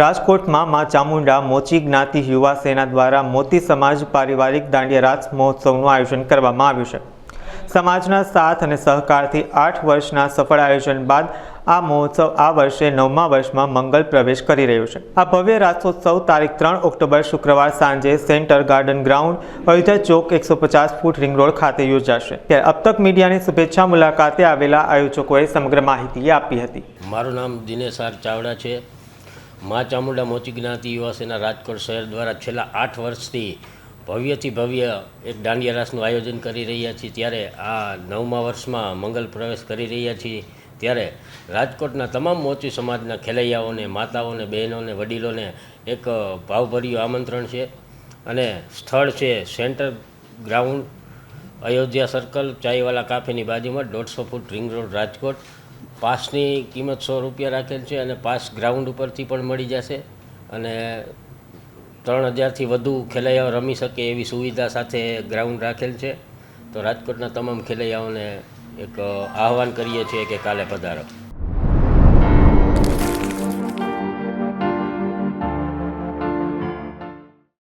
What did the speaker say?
રાજકોટમાં મા ચામુંડા મોચી જ્ઞાતિ યુવા સેના દ્વારા મોતી સમાજ પારિવારિક દાંડિયા રાસ મહોત્સવનું આયોજન કરવામાં આવ્યું છે. સમાજના સાથ અને સહકારથી આઠ વર્ષના સફળ આયોજન બાદ આ મહોત્સવ આ વર્ષે નવમા વર્ષમાં મંગલ પ્રવેશ કરી રહ્યો છે. આ ભવ્ય રાસોત્સવ તારીખ ત્રણ ઓક્ટોબર શુક્રવાર સાંજે centre garden ground Ayodhya Chowk એકસો પચાસ ફૂટ રિંગ રોડ ખાતે યોજાશે. ત્યારે અબતક મીડિયાની શુભેચ્છા મુલાકાતે આવેલા આયોજકોએ સમગ્ર માહિતી આપી હતી. મારું નામ દિનેશ આર ચાવડા છે. મા ચામુંડા મોચી જ્ઞાતિ યુવા રાજકોટ શહેર દ્વારા છેલ્લા આઠ વર્ષથી ભવ્યથી ભવ્ય એક દાંડિયા રાસનું આયોજન કરી રહ્યા છીએ. ત્યારે આ નવમા વર્ષમાં મંગલ પ્રવેશ કરી રહ્યા છીએ. ત્યારે રાજકોટના તમામ મોચી સમાજના ખેલૈયાઓને, માતાઓને, બહેનોને, વડીલોને એક ભાવભર્યું આમંત્રણ છે અને સ્થળ છે centre ground. Ayodhya circle Chaiwala કાફેની બાજુમાં દોઢસો ફૂટ રિંગ રોડ રાજકોટ. પાસની કિંમત સો રૂપિયા રાખેલ છે અને પાસ ગ્રાઉન્ડ ઉપરથી પણ મળી જશે અને ત્રણ હજારથી વધુ ખેલૈયાઓ રમી શકે એવી સુવિધા સાથે ગ્રાઉન્ડ રાખેલ છે. તો રાજકોટના તમામ ખેલૈયાઓને એક આહવાન કરીએ છીએ કે કાલે પધારો.